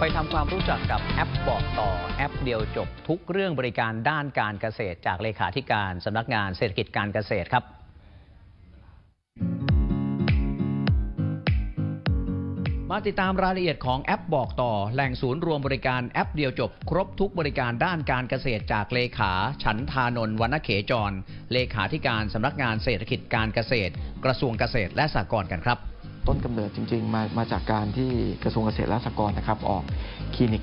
ไปทำความรู้จักกับแอปบอกต่อแอปเดียวจบทุกเรื่องบริการด้านการเกษตรจากเลขาธิการสำนักงานเศรษฐกิจการเกษตรครับ มาติดตามรายละเอียดของแอปบอกต่อ แหล่งศูนย์รวมบริการแอปเดียวจบ ครบทุกบริการด้านการเกษตรจากเลขา ฉันทานนท์วรรณเขจร เลขาธิการสำนักงานเศรษฐกิจการเกษตร กระทรวงเกษตรและสหกรณ์กันครับ ต้นกำเนิดจริง ๆ มามาจากการที่กระทรวงเกษตรและสหกรณ์นะครับออกคลินิก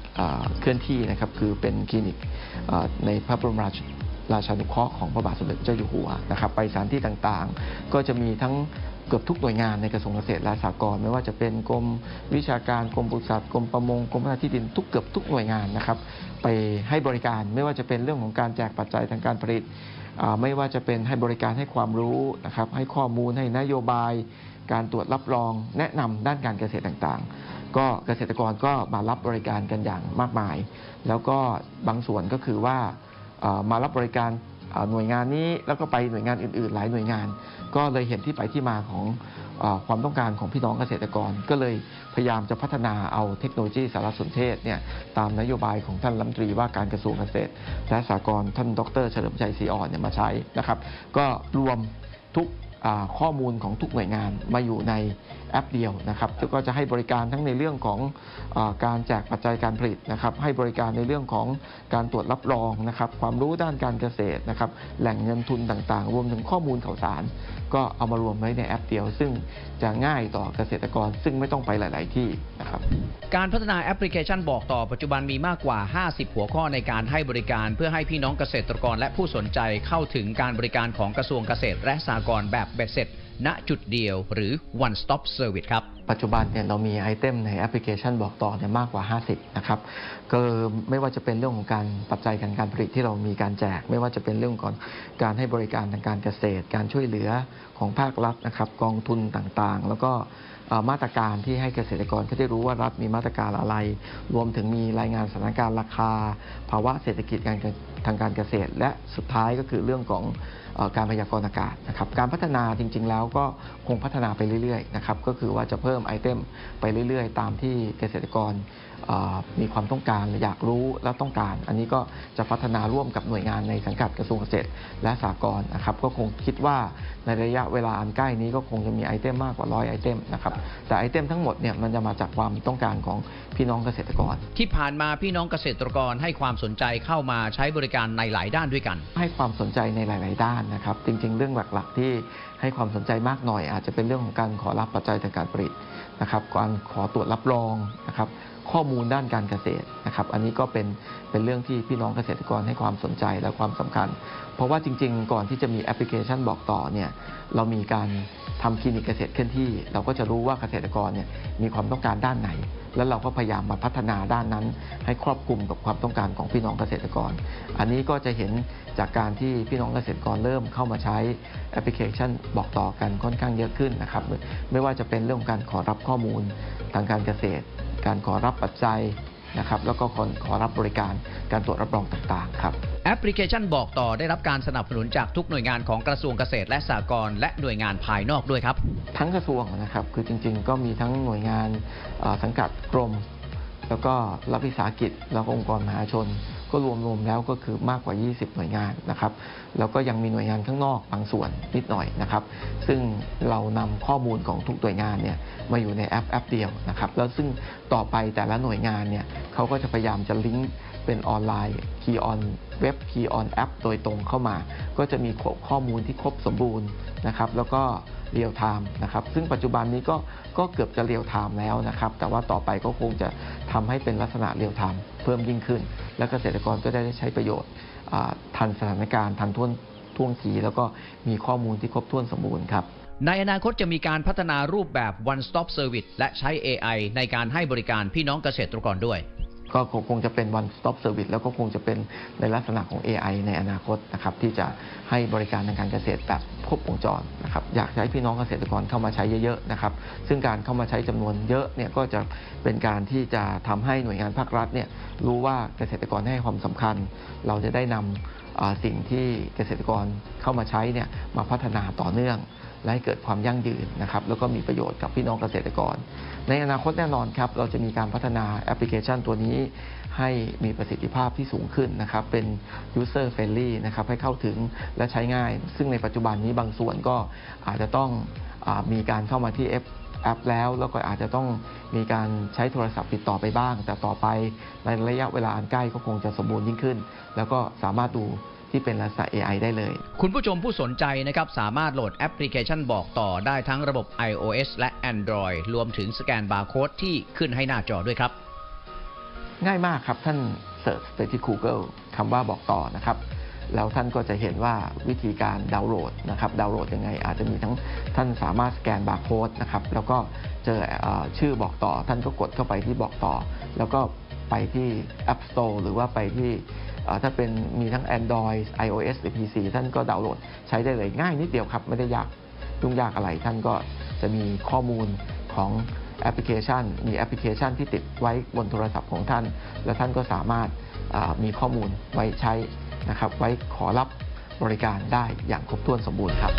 เคลื่อนที่นะครับคือเป็นคลินิกในพระบรมราชราชานุเคราะห์ของพระบาทสมเด็จเจ้าอยู่หัวนะครับไปสถานที่ต่างๆ ก็จะมีทั้งเกือบทุกหน่วยงานในกระทรวงเกษตรและสหกรณ์ไม่ว่าจะเป็นกรมวิชาการกรมปศุสัตว์กรมประมงกรมพัฒนาที่ดินทุกเกือบทุกหน่วยงานนะครับไปให้บริการไม่ว่าจะเป็นเรื่องของการแจกปัจจัยทางการผลิตไม่ว่าจะเป็นให้บริการให้ความรู้นะครับให้ข้อมูลให้นโยบาย การตรวจรับรองแนะนำด้านการเกษตรต่างๆ ก็เกษตรกรก็มารับบริการกันอย่างมากมาย แล้วก็บางส่วนก็คือว่ามารับบริการหน่วยงานนี้แล้วก็ไปหน่วยงานอื่นๆ หลายหน่วยงาน ก็เลยเห็นที่ไปที่มาของอความต้องการของพี่น้องเกษตรกร ก็เลยพยายามจะพัฒนาเอาเทคโนโลยีสารสนเทศเนี่ยตามนโยบายของท่านรัฐมนตรีว่าการกระทรวงเกษตร และสหกรณ์ท่านดร เฉลิมชัยศรีอ่อนเนี่ยมาใช้นะครับ ก็รวมทุก ข้อมูลของทุกหน่วยงานมาอยู่ในแอปเดียวนะครับแล้วก็จะให้บริการทั้งในเรื่องของอการแจกปัจจัยการผลิตนะครับ ให้บริการในเรื่องของการตรวจรับรองนะครับ ความรู้ด้านการเกษตรนะครับ แหล่งเงินทุนต่างๆ รวมถึงข้อมูลข่าวสาร ก็เอามารวมไว้ในแอปเดียว ซึ่งจะง่ายต่อเกษตรกร ซึ่งไม่ต้องไปหลาย ๆ ที่นะครับ การพัฒนาแอปพลิเคชันบอกต่อปัจจุบันมีมากกว่า 50 หัวข้อในการให้บริการ เพื่อให้พี่น้องเกษตรกรและผู้สนใจเข้าถึงการบริการของกระทรวงเกษตรและสหกรณ์แบบเบ็ดเสร็จ ณจุดเดียวหรือ one stop service ครับปัจจุบันเนี่ยเรามีไอเทมในแอปพลิเคชันบอกต่อเนี่ยมากกว่า 50 นะครับ ก็ไม่ว่าจะเป็นเรื่องของการปัจจัยการการผลิตที่เรามีการแจก ไม่ว่าจะเป็นเรื่องของการให้บริการทางการเกษตร การช่วยเหลือของภาครัฐนะครับ กองทุนต่างๆ แล้วก็มาตรการที่ให้เกษตรกรเขาได้รู้ว่ารัฐมีมาตรการอะไร รวมถึงมีรายงานสถานการณ์ราคา ภาวะเศรษฐกิจการทางการเกษตร และสุดท้ายก็คือเรื่องของการพยากรณ์อากาศนะครับ การพัฒนาจริง ๆ แล้วก็คงพัฒนาไปเรื่อยๆนะครับ ก็คือว่าจะเพิ่มิ่มไอเทมไปเรื่อยๆ ตามที่เกษตรกร มีความต้องการอยากรู้และต้องการ อันนี้ก็จะพัฒนาร่วมกับหน่วยงานในสังกัดกระทรวงเกษตรและสหกรณ์นะครับก็คงคิดว่าในระยะเวลาอันใกล้นี้ก็คงจะมีไอเทมมากกว่าร้อยไอเทมนะครับแต่ไอเทมทั้งหมดเนี่ยมันจะมาจากความต้องการของพี่น้องเกษตรกร ที่ผ่านมาพี่น้องเกษตรกรให้ความสนใจเข้ามาใช้บริการในหลายด้านด้วยกัน ให้ความสนใจในหลาย ๆ ด้านนะครับ จริง ๆ เรื่องหลัก ๆ ที่ให้ความสนใจมากหน่อย อาจจะเป็นเรื่องของการขอรับปัจจัยทางการผลิตนะครับการขอตรวจรับรองนะครับ ข้อมูลด้านการเกษตรนะครับ อันนี้ก็เป็นเป็นเรื่องที่พี่น้องเกษตรกรให้ความสนใจและความสำคัญ เพราะว่าจริง ๆ ก่อนที่จะมีแอปพลิเคชันบอกต่อเนี่ยเรามีการทำคลินิกเกษตรเคลื่อนที่ เราก็จะรู้ว่าเกษตรกรเนี่ยมีความต้องการด้านไหน แล้วเราก็พยายามมาพัฒนาด้านนั้น ให้ครอบคลุมกับความต้องการของพี่น้องเกษตรกร อันนี้ก็จะเห็นจากการที่พี่น้องเกษตรกรเริ่มเข้ามาใช้แอปพลิเคชันบอกต่อกันค่อนข้างเยอะขึ้นนะครับ ไม่ว่าจะเป็นเรื่องการขอรับข้อมูลทางการเกษตร การขอรับปัจจัยนะครับแล้วก็ขอขอรับบริการการตรวจรับรองต่างๆครับแอปพลิเคชันบอกต่อได้รับการสนับสนุนจากทุกหน่วยงานของกระทรวงเกษตรและสหกรณ์และหน่วยงานภายนอกด้วยครับ ทั้งกระทรวงนะครับคือจริง ๆ ก็มีทั้งหน่วยงานเอ่อสังกัดกรม แล้วก็รัฐวิสาหกิจแล้วก็องค์กรมหาชน ก็รวมๆแล้วก็คือมากกว่า 20 หน่วยงานนะครับ แล้วก็ยังมีหน่วยงานข้างนอกบางส่วนนิดหน่อยนะครับ ซึ่งเรานำข้อมูลของทุกหน่วยงานเนี่ยมาอยู่ในแอปแอปเดียวนะครับ แล้วซึ่งต่อไปแต่ละหน่วยงานเนี่ยเขาก็จะพยายามจะลิงก์เป็นออนไลน์ Key on เว็บ Key on แอปโดยตรงเข้ามา ก็จะมีข้อมูลที่ครบสมบูรณ์นะครับ แล้วก็ เรียลไทม์นะครับซึ่งปัจจุบันนี้ก็ก็เกือบจะเรียลไทม์แล้วนะครับแต่ว่าต่อไปก็คงจะทำให้เป็นลักษณะเรียลไทม์เพิ่มยิ่งขึ้น และเกษตรกรก็ได้ใช้ประโยชน์ทันสถานการณ์ทันท่วงท่วงทีแล้วก็มีข้อมูลที่ครบถ้วนสมบูรณ์ครับในอนาคตจะมีการพัฒนารูปแบบ one stop service และใช้ AI ในการให้บริการพี่น้องเกษตรกรด้วย ก็คงจะเป็น one stop service แล้วก็คงจะเป็นในลักษณะของ AI ในอนาคตนะครับที่จะให้บริการทางการเกษตรแบบครบวงจรนะครับอยากให้พี่น้องเกษตรกรเข้ามาใช้เยอะๆนะครับซึ่งการเข้ามาใช้จำนวนเยอะเนี่ยก็จะเป็นการที่จะทำให้หน่วยงานภาครัฐเนี่ยรู้ว่าเกษตรกรให้ความสำคัญ เราจะได้นำอ่าสิ่งที่เกษตรกรเข้ามาใช้เนี่ยมาพัฒนาต่อเนื่อง และให้เกิดความยั่งยืนนะครับแล้วก็มีประโยชน์กับพี่น้องเกษตรกร ในอนาคตแน่นอนครับเราจะมีการพัฒนาแอปพลิเคชันตัวนี้ ให้มีประสิทธิภาพที่สูงขึ้นนะครับเป็น user friendly นะครับให้เข้าถึงและใช้ง่าย ซึ่งในปัจจุบันนี้บางส่วนก็อาจจะต้องอมีการเข้ามาที่แอปแอปแล้วแล้วก็อาจจะต้องมีการใช้โทรศัพท์ติดต่อไปบ้าง แต่ต่อไปในระยะเวลาอันใกล้ก็คงจะสมบูรณ์ยิ่งขึ้น แล้วก็สามารถดู ที่เป็นลักษณะ AI ได้เลย คุณผู้ชมผู้สนใจนะครับสามารถโหลดแอปพลิเคชันบอกต่อได้ทั้งระบบ iOS และ Android รวมถึงสแกนบาร์โค้ดที่ขึ้นให้หน้าจอด้วยครับ ง่ายมากครับท่านเสิร์ชไปที่ Google คำว่าบอกต่อนะครับแล้วท่านก็จะเห็นว่าวิธีการดาวน์โหลดนะครับดาวน์โหลดยังไง อาจจะมีทั้งท่านสามารถสแกนบาร์โค้ดนะครับแล้วก็เจอเออชื่อบอกต่อ ท่านก็กดเข้าไปที่บอกต่อ แล้วก็ไปที่ App Store หรือว่าไปที่เอ่อ ถ้าเป็นมีทั้ง Android iOS หรือ PC ท่านก็ดาวน์โหลดใช้ได้เลยง่ายนิดเดียวครับ ไม่ได้ยากยุ่งยากอะไร ท่านก็จะมีข้อมูลของแอปพลิเคชัน มีแอปพลิเคชันที่ติดไว้บนโทรศัพท์ของท่าน และท่านก็สามารถมีข้อมูลไว้ใช้นะครับ ไว้ขอรับบริการได้อย่างครบถ้วนสมบูรณ์ครับ